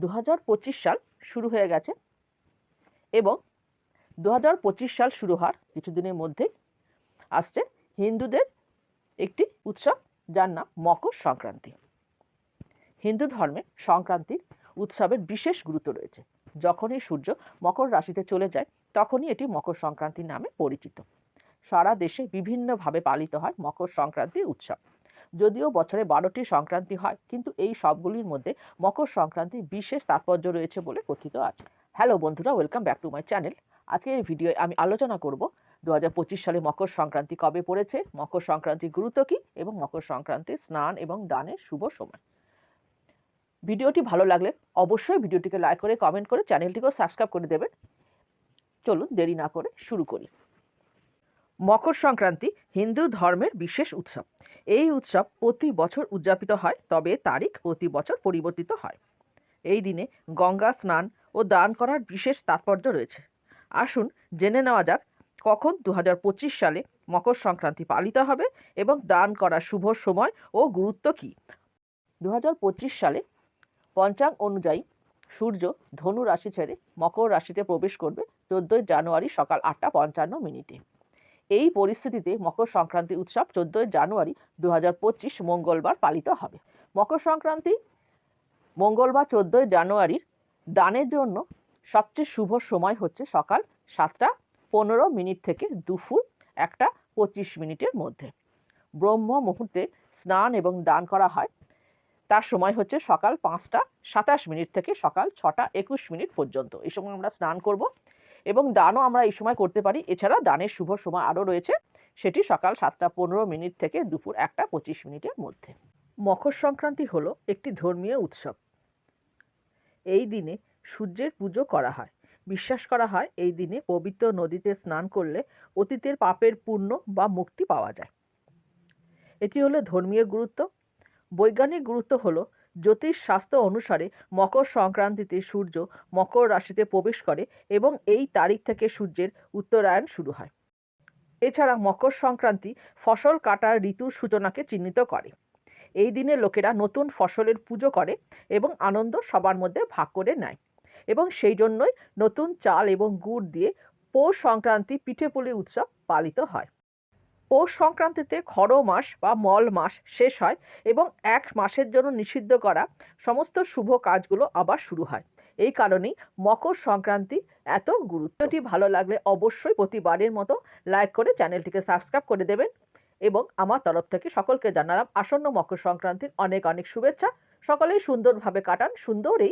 দু হাজার পঁচিশ সাল শুরু হয়ে গেছে এবং দু হাজার পঁচিশ সাল শুরু হওয়ার কিছুদিনের মধ্যেই আসছে হিন্দুদের একটি উৎসব যার নাম মকর সংক্রান্তি। হিন্দু ধর্মে সংক্রান্তির উৎসবের বিশেষ গুরুত্ব রয়েছে। যখনই সূর্য মকর রাশিতে চলে যায়, তখনই এটি মকর সংক্রান্তি নামে পরিচিত। সারা দেশে বিভিন্নভাবে পালিত হয় মকর সংক্রান্তি উৎসব। যদিও বছরে বারোটি সংক্রান্তি হয়, কিন্তু এই সবগুলির মধ্যে মকর সংক্রান্তির বিশেষ তাৎপর্য রয়েছে বলে কথিত আছে। হ্যালো বন্ধুরা welcome back to my channel আজকের এই ভিডিওয়ে আমি আলোচনা করব দু হাজার পঁচিশ সালে মকর সংক্রান্তি কবে পড়েছে, মকর সংক্রান্তির গুরুত্ব কী এবং মকর সংক্রান্তির স্নান এবং দানের শুভ সময়। ভিডিওটি ভালো লাগলে অবশ্যই ভিডিওটিকে লাইক করে কমেন্ট করে চ্যানেলটিকেও সাবস্ক্রাইব করে দেবেন। চলুন দেরি না করে শুরু করি। মকর সংক্রান্তি হিন্দু ধর্মের বিশেষ উৎসব। এই উৎসব প্রতি বছর উদযাপিত হয়, তবে তারিখ প্রতি বছর পরিবর্তিত হয়। এই দিনে গঙ্গা স্নান ও দান করার বিশেষ তাৎপর্য রয়েছে। আসুন জেনে নেওয়া যাক কখন দু হাজার পঁচিশ সালে মকর সংক্রান্তি পালিত হবে এবং দান করার শুভ সময় ও গুরুত্ব কী। দু হাজার পঁচিশ সালে পঞ্চাঙ্গ অনুযায়ী সূর্য ধনু রাশি ছেড়ে মকর রাশিতে প্রবেশ করবে চোদ্দোই জানুয়ারি সকাল আটটা পঞ্চান্ন মিনিটে। এই পরিস্থিতিতে মকর সংক্রান্তি উৎসব চোদ্দোই জানুয়ারি দু হাজার পঁচিশ মঙ্গলবার পালিত হবে। মকর সংক্রান্তি মঙ্গলবার চোদ্দোই জানুয়ারির দানের জন্য সবচেয়ে শুভ সময় হচ্ছে সকাল সাতটা পনেরো মিনিট থেকে দুপুর একটা পঁচিশ মিনিটের মধ্যে। ব্রহ্ম মুহূর্তে স্নান এবং দান করা হয়। তার সময় হচ্ছে সকাল পাঁচটা সাতাশ মিনিট থেকে সকাল ছটা একুশ মিনিট পর্যন্ত। এই সময় আমরা স্নান করব। এবং দানও আমরা এই সময় করতে পারি। এছাড়া দানের শুভ সময় আরও রয়েছে, সেটি সকাল সাতটা পনেরো মিনিট থেকে দুপুর একটা পঁচিশ মিনিটের মধ্যে। মকর সংক্রান্তি হলো একটি ধর্মীয় উৎসব। এই দিনে সূর্যের পুজো করা হয়। বিশ্বাস করা হয় এই দিনে পবিত্র নদীতে স্নান করলে অতীতের পাপের পুণ্য বা মুক্তি পাওয়া যায়। এটি হলো ধর্মীয় গুরুত্ব। বৈজ্ঞানিক গুরুত্ব হলো জ্যোতিষ শাস্ত্র অনুসারে মকর সংক্রান্তিতে সূর্য মকর রাশিতে প্রবেশ করে এবং এই তারিখ থেকে সূর্যের উত্তরায়ণ শুরু হয়। এছাড়া মকর সংক্রান্তি ফসল কাটার ঋতুর সূচনাকে চিহ্নিত করে। এই দিনে লোকেরা নতুন ফসলের পুজো করে এবং আনন্দ সবার মধ্যে ভাগ করে নেয় এবং সেই জন্যই নতুন চাল এবং গুড় দিয়ে পৌষ সংক্রান্তি পিঠেপুলি উৎসব পালিত হয়। পৌষ সংক্রান্তিতে খড় মাস বা মল মাস শেষ হয় এবং এক মাসের জন্য নিষিদ্ধ করা সমস্ত শুভ কাজগুলো আবার শুরু হয়। এই কারণেই মকর সংক্রান্তি এত গুরুত্বটি ভালো লাগলে অবশ্যই প্রতিবারের মতো লাইক করে চ্যানেলটিকে সাবস্ক্রাইব করে দেবেন এবং আমার তরফ থেকে সকলকে জানালাম আসন্ন মকর সংক্রান্তির অনেক অনেক শুভেচ্ছা। সকলেই সুন্দরভাবে কাটান, সুন্দর এই